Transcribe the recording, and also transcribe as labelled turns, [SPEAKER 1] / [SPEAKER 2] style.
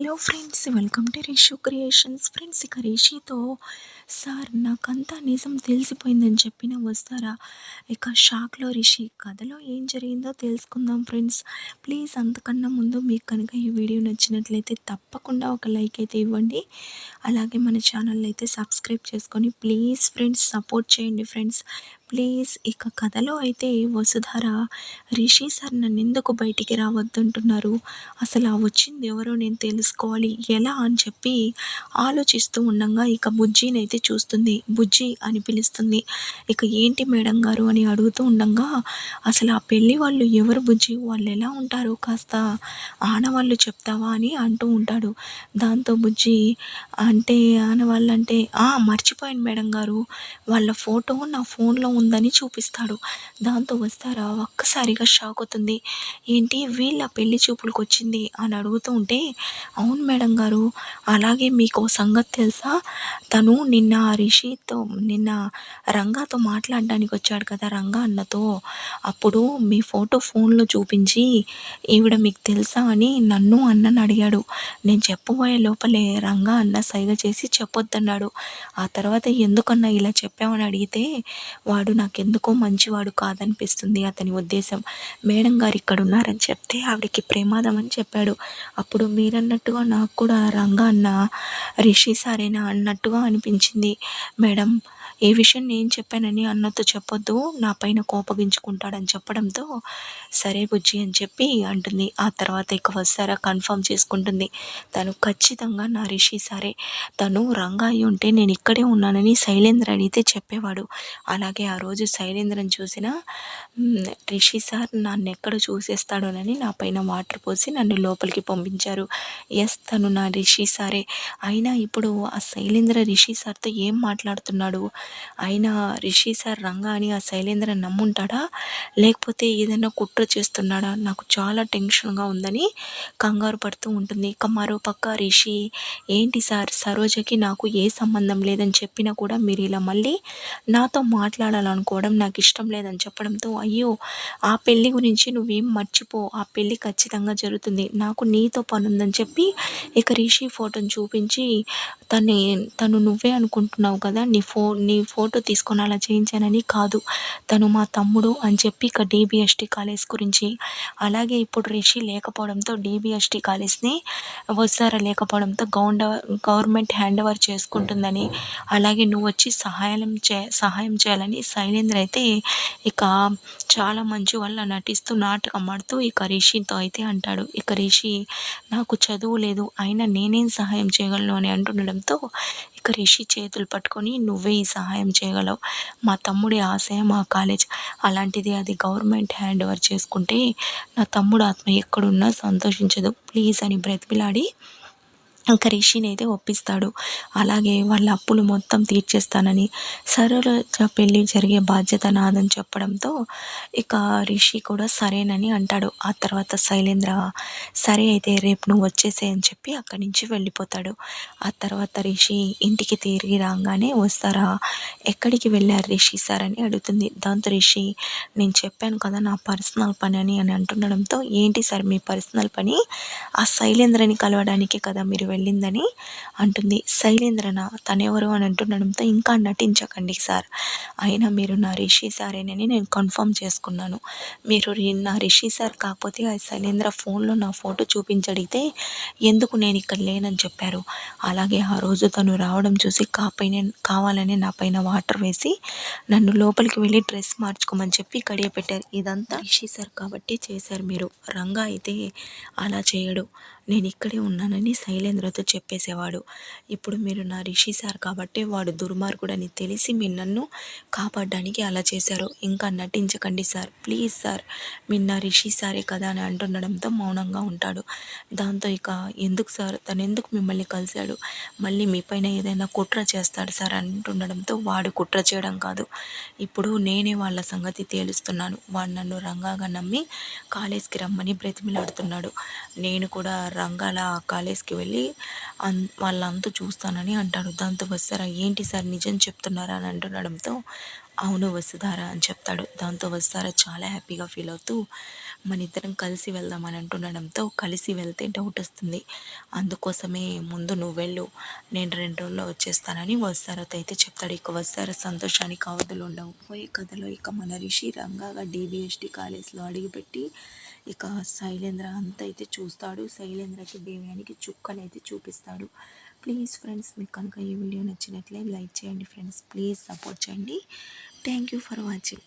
[SPEAKER 1] Hello friends welcome to Rishu creations. Friends ఇక రిషితో sir నాకంతా నిజం తెలిసిపోయిందని చెప్పిన వస్తారా? ఇక షాక్లో రిషి కథలో ఏం జరిగిందో తెలుసుకుందాం ఫ్రెండ్స్. ప్లీజ్ అంతకన్నా ముందు మీకు కనుక ఈ వీడియో నచ్చినట్లయితే తప్పకుండా ఒక లైక్ అయితే ఇవ్వండి. అలాగే మన ఛానల్ అయితే సబ్స్క్రైబ్ చేసుకొని ప్లీజ్ ఫ్రెండ్స్ సపోర్ట్ చేయండి ఫ్రెండ్స్. ప్లీజ్ ఇక కథలో అయితే వసుధార రిషి సార్ నన్ను ఎందుకు బయటికి రావద్దంటున్నారు? అసలు ఆ వచ్చింది ఎవరో నేను తెలుసుకోవాలి. ఎలా అని చెప్పి ఆలోచిస్తూ ఉండగా ఇక బుజ్జినైతే చూస్తుంది. బుజ్జి అని పిలుస్తుంది. ఇక ఏంటి మేడం గారు అని అడుగుతూ ఉండగా అసలు ఆ పెళ్ళి వాళ్ళు ఎవరు బుజ్జి? వాళ్ళు ఎలా ఉంటారు కాస్త ఆనవాళ్ళు చెప్తావా అని అంటూ ఉంటాడు. దాంతో బుజ్జి అంటే ఆనవాళ్ళంటే మర్చిపోయాను మేడం గారు. వాళ్ళ ఫోటో నా ఫోన్లో ఉందని చూపిస్తాడు. దాంతో వస్తారా? ఒక్కసారిగా షాక్ అవుతుంది. ఏంటి? వీళ్ళ పెళ్ళి చూపులకు వచ్చింది అని అడుగుతూ ఉంటే అవును మేడం గారు. అలాగే మీకు సంగతి తెలుసా? తను నిన్న రిషితో నిన్న రంగాతో మాట్లాడడానికి వచ్చాడు కదా రంగా అన్నతో. అప్పుడు మీ ఫోటో ఫోన్లో చూపించి ఈవిడ మీకు తెలుసా అని నన్ను అన్నని అడిగాడు. నేను చెప్పబోయే లోపలే రంగా అన్న సైగ చేసి చెప్పొద్దన్నాడు. ఆ తర్వాత ఎందుకన్నా ఇలా చెప్పామని అడిగితే వాడు నాకెందుకో మంచివాడు కాదనిపిస్తుంది అతని ఉద్దేశం. మేడం గారు ఇక్కడ ఉన్నారని చెప్తే ఆవిడకి ప్రమాదం అని చెప్పాడు. అప్పుడు మీరన్నట్టుగా నాకు కూడా రంగా అన్న రిషి సారేనా అన్నట్టుగా అనిపించింది. మేడం ఏ విషయం నేను చెప్పానని అన్నతో చెప్పొద్దు నా పైన కోపగించుకుంటాడని చెప్పడంతో సరే బుజ్జి అని చెప్పి అంటుంది. ఆ తర్వాత ఇక వస్తారా కన్ఫర్మ్ చేసుకుంటుంది. తను ఖచ్చితంగా నా రిషి సరే. తను రంగా అయి ఉంటే నేను ఇక్కడే ఉన్నానని శైలేంద్ర అడిగితే చెప్పేవాడు. అలాగే ఆ రోజు శైలేంద్రని చూసిన రిషి సార్ నన్ను ఎక్కడ చూసేస్తాడోనని నా పైన వాటర్ పోసి నన్ను లోపలికి పంపించారు. ఎస్ తను నా రిషి సారే. అయినా ఇప్పుడు ఆ శైలేంద్ర రిషి సార్తో ఏం మాట్లాడుతున్నాడు? అయినా రిషి సార్ రంగా అని ఆ శైలేంద్ర నమ్ముంటాడా? లేకపోతే ఏదైనా కుట్ర చేస్తున్నాడా? నాకు చాలా టెన్షన్గా ఉందని కంగారు పడుతూ ఉంటుంది. ఇక మరో పక్క రిషి ఏంటి సార్? సరోజకి నాకు ఏ సంబంధం లేదని చెప్పినా కూడా మీరు ఇలా మళ్ళీ నాతో మాట్లాడాలనుకోవడం నాకు ఇష్టం లేదని చెప్పడంతో అయ్యో ఆ పెళ్ళి గురించి నువ్వేం మర్చిపో. ఆ పెళ్ళి ఖచ్చితంగా జరుగుతుంది. నాకు నీతో పని ఉందని చెప్పి ఇక రిషి ఫోటోని చూపించి తను తను నువ్వే అనుకుంటున్నావు కదా? నీ ఫో నీ ఫోటో తీసుకొని అలా చేయించానని కాదు. తను మా తమ్ముడు అని చెప్పి ఇక డీబీఎస్టీ కాలేజ్ గురించి అలాగే ఇప్పుడు రిషి లేకపోవడంతో డీబీఎస్టీ కాలేజ్ని వస్తారా లేకపోవడంతో గౌండ గవర్నమెంట్ హ్యాండ్ ఓవర్ చేసుకుంటుందని అలాగే నువ్వు వచ్చి సహాయం చే సహాయం చేయాలని శైలేంద్ర అయితే ఇక చాలా మంచి వల్ల నటిస్తూ నాటకం ఆడుతూ ఇక రిషితో అయితే అంటాడు. ఇక రిషి నాకు చదువు లేదు అయినా నేనేం సహాయం చేయగలను అని అంటుండడంతో ఇక చేతులు పట్టుకొని నువ్వే ఈ సహాయం చేయగలవు. మా తమ్ముడి ఆశయ మా కాలేజ్. అలాంటిది అది గవర్నమెంట్ హ్యాండ్ ఓవర్ చేసుకుంటే నా తమ్ముడు ఆత్మ ఎక్కడున్నా సంతోషించదు. ప్లీజ్ అని బ్రతిమిలాడి ఇంకా రిషిని అయితే ఒప్పిస్తాడు. అలాగే వాళ్ళ అప్పులు మొత్తం తీర్చేస్తానని సరోజ పెళ్ళి జరిగే బాధ్యత నాదని చెప్పడంతో ఇక రిషి కూడా సరేనని అంటాడు. ఆ తర్వాత శైలేంద్ర సరే అయితే రేపు నువ్వు వచ్చేసే అని చెప్పి అక్కడి నుంచి వెళ్ళిపోతాడు. ఆ తర్వాత రిషి ఇంటికి తిరిగి రాగానే వస్తారా? ఎక్కడికి వెళ్ళారు రిషి సార్ అని అడుగుతుంది. దాంతో రిషి నేను చెప్పాను కదా నా పర్సనల్ పని అని అని అంటుండడంతో ఏంటి సార్ మీ పర్సనల్ పని? ఆ శైలేంద్రని కలవడానికే కదా మీరు వెళ్ళిందని అంటుంది. శైలేంద్రన? తనెవరు అని అంటుండడంతో ఇంకా నటించకండి సార్. అయినా మీరు నా రిషి సారేనని నేను కన్ఫర్మ్ చేసుకున్నాను. మీరు నా రిషి సార్ కాకపోతే ఆ శైలేంద్ర ఫోన్లో నా ఫోటో చూపించడిగితే ఎందుకు నేను ఇక్కడ లేనని చెప్పారు. అలాగే ఆ రోజు తను రావడం చూసి కాపైన కావాలని నా పైన వాటర్ వేసి నన్ను లోపలికి వెళ్ళి డ్రెస్ మార్చుకోమని చెప్పి కడియ పెట్టారు. ఇదంతా రిషి సార్ కాబట్టి చేశారు మీరు. రంగా అయితే అలా చేయడు. నేను ఇక్కడే ఉన్నానని శైలేంద్ర శైలేంద్రతో చెప్పేసేవాడు. ఇప్పుడు మీరు నా రిషి సార్ కాబట్టి వాడు దుర్మార్గుడని తెలిసి మీరు నన్ను కాపాడడానికి అలా చేశారు. ఇంకా నటించకండి సార్. ప్లీజ్ సార్ మీరు నా రిషి సారే కదా అని అంటుండడంతో మౌనంగా ఉంటాడు. దాంతో ఇక ఎందుకు సార్ తను ఎందుకు మిమ్మల్ని కలిశాడు? మళ్ళీ మీ పైన ఏదైనా కుట్ర చేస్తాడు సార్ అంటుండడంతో వాడు కుట్ర చేయడం కాదు. ఇప్పుడు నేనే వాళ్ళ సంగతి తేలుస్తున్నాను. వాడు నన్ను రంగాగా నమ్మి కాలేజ్కి రమ్మని బ్రతిమిలాడుతున్నాడు. నేను కూడా రంగాల కాలేజ్కి వెళ్ళి వాళ్ళంతా చూస్తానని అంటాడు. దాంతో వస్తారా ఏంటి సార్ నిజం చెప్తున్నారా? అని అంటుండడంతో అవును వసుధార అని చెప్తాడు. దాంతో వసుధార చాలా హ్యాపీగా ఫీల్ అవుతూ మన ఇద్దరం కలిసి వెళ్దాం అని అంటుండడంతో కలిసి వెళ్తే డౌట్ వస్తుంది. అందుకోసమే ముందు నువ్వు వెళ్ళు. నేను రెండు రోజుల్లో వచ్చేస్తానని వసుధారతో అయితే చెప్తాడు. ఇక వసుధార సంతోషానికి అవధులు ఉండవు పోయే కథలో ఇక మన రిషి రంగాగా డీబీఎస్టీ కాలేజ్లో అడిగిపెట్టి ఇక శైలేంద్ర అంతా అయితే చూస్తాడు. శైలేంద్రకి దేవ్యానికి చుక్కలు అయితే చూపిస్తాడు. ప్లీజ్ ఫ్రెండ్స్ మీకు కనుక ఈ వీడియో నచ్చినట్లయితే లైక్ చేయండి ఫ్రెండ్స్ ప్లీజ్ సపోర్ట్ చేయండి. Thank you for watching